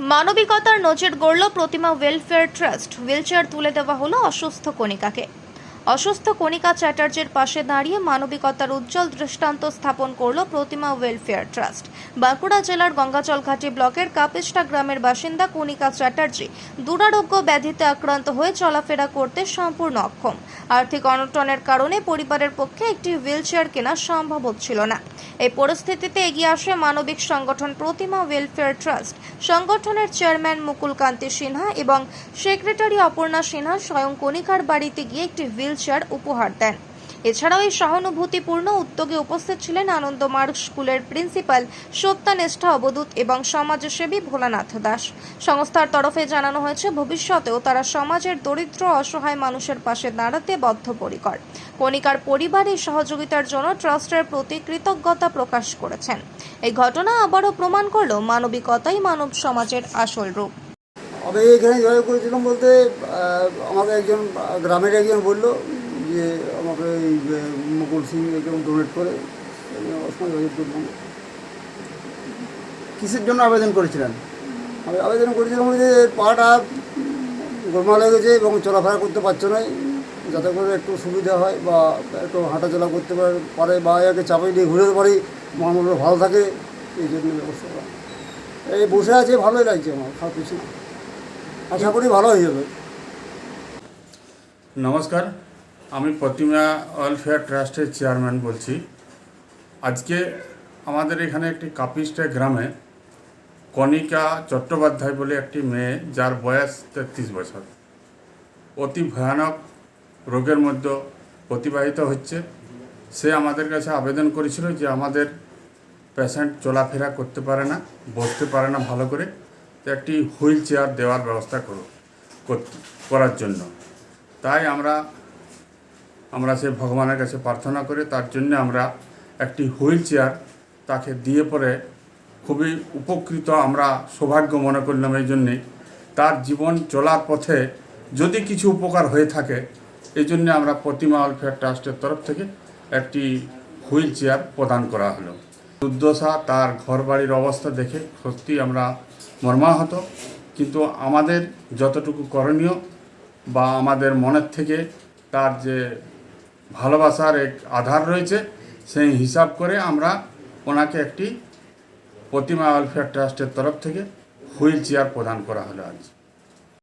মানবিকতার নজর গড়ল প্রতিমা ওয়েলফেয়ার ট্রাস্ট হুইলচেয়ার তুলে দেওয়া হলো অসুস্থ কণিকাকে। অসুস্থ কণিকা চ্যাটার্জির পাশে দাঁড়িয়ে মানবিকতার উজ্জ্বল দৃষ্টান্ত স্থাপন করল প্রতিমা ওয়েলফেয়ার ট্রাস্ট। বাঁকুড়া জেলার গঙ্গাচলঘাটি ব্লকের কাপিস্টা গ্রামের বাসিন্দা কণিকা চ্যাটার্জি দুরারোগ্য ব্যাধিতে আক্রান্ত হয়ে চলাফেরা করতে সম্পূর্ণ অক্ষম। আর্থিক অনটনের কারণে পরিবারের পক্ষে একটি হুইলচেয়ার কেনা সম্ভব হচ্ছিল না। এই পরিস্থিতিতে এগিয়ে আসে মানবিক সংগঠন প্রতিমা ওয়েলফেয়ার ট্রাস্ট। সংগঠনের চেয়ারম্যান মুকুল কান্তি সিনহা এবং সেক্রেটারি অপর্ণা সিনহা স্বয়ং কণিকার বাড়িতে গিয়ে একটি হুইলচেয়ার উপহার দেন। এছাড়াও এই সহানুভূতিপূর্ণ উদ্যোগে উপস্থিত ছিলেন আনন্দমার্গ স্কুলের প্রিন্সিপাল সত্যানিষ্ঠা অবদূত এবং সমাজসেবী ভোলানাথ দাস। সংস্থার তরফে জানানো হয়েছে, ভবিষ্যতেও তারা সমাজের দরিদ্র, অসহায় মানুষের পাশে দাঁড়াতে বদ্ধপরিকর। কণিকার পরিবার এই সহযোগিতার জন্য ট্রাস্টের প্রতি কৃতজ্ঞতা প্রকাশ করেছেন। এই ঘটনা আবারও প্রমাণ করল মানবিকতাই মানব সমাজের আসল রূপ। আমি এখানে যোগাযোগ করেছিলাম বলতে আমাকে একজন, গ্রামের একজন বলল যে আমাকে এই মুকুল সিং একজন ডোনেট করে। আমি যোগাযোগ করলাম। কিসের জন্য আবেদন করেছিলেন? আমি আবেদন করেছিলাম যে পাটা গোলমাল হয়ে গেছে এবং চলাফেরা করতে পারছে না। যাতে করে একটু সুবিধা হয় বা একটু হাঁটাচলা করতে পারে বা একে চাপে দিয়ে ঘুরে পারি মানুষ ভালো থাকে, এই জন্য ব্যবস্থা করা। এই বসে আছে, ভালোই লাগছে আমার সব কিছু। আশা করি ভালো হয়ে যাবে। নমস্কার, আমি প্রতিমা ওয়েলফেয়ার ট্রাস্টের চেয়ারম্যান বলছি। আজকে আমাদের এখানে একটি কাপিস্টা গ্রামে কণিকা চট্টোপাধ্যায় বলে একটি মেয়ে, যার বয়স তেত্রিশ বছর। অতি ভয়ানক রোগের মধ্যে প্রতিবাহিত হচ্ছে। সে আমাদের কাছে আবেদন করেছিল যে আমাদের পেশেন্ট চলাফেরা করতে পারে না, বসতে পারে না ভালো করে। একটি হুইল চেয়ার দেওয়ার ব্যবস্থা করো করার জন্য। তাই আমরা আমরা সে ভগবানের কাছে প্রার্থনা করে তার জন্য আমরা একটি হুইল চেয়ার তাকে দিয়ে পরে খুবই উপকৃত আমরা সৌভাগ্য মনে করলাম এই জন্যে। তার জীবন চলার পথে যদি কিছু উপকার হয়ে থাকে, এই জন্য আমরা প্রতিমা ওয়েলফেয়ার ট্রাস্টের তরফ থেকে একটি হুইল চেয়ার প্রদান করা হলো। দুর্দশা তার ঘর বাড়ির অবস্থা দেখে সত্যি আমরা মর্মাহত। কিন্তু আমাদের যতটুকু করণীয় বা আমাদের মনের থেকে তার যে ভালোবাসার এক আধার রয়েছে, সেই হিসাব করে আমরা ওনাকে একটি প্রতিমা ওয়েলফেয়ার ট্রাস্টের তরফ থেকে হুইল চেয়ার প্রদান করা হলো আজ।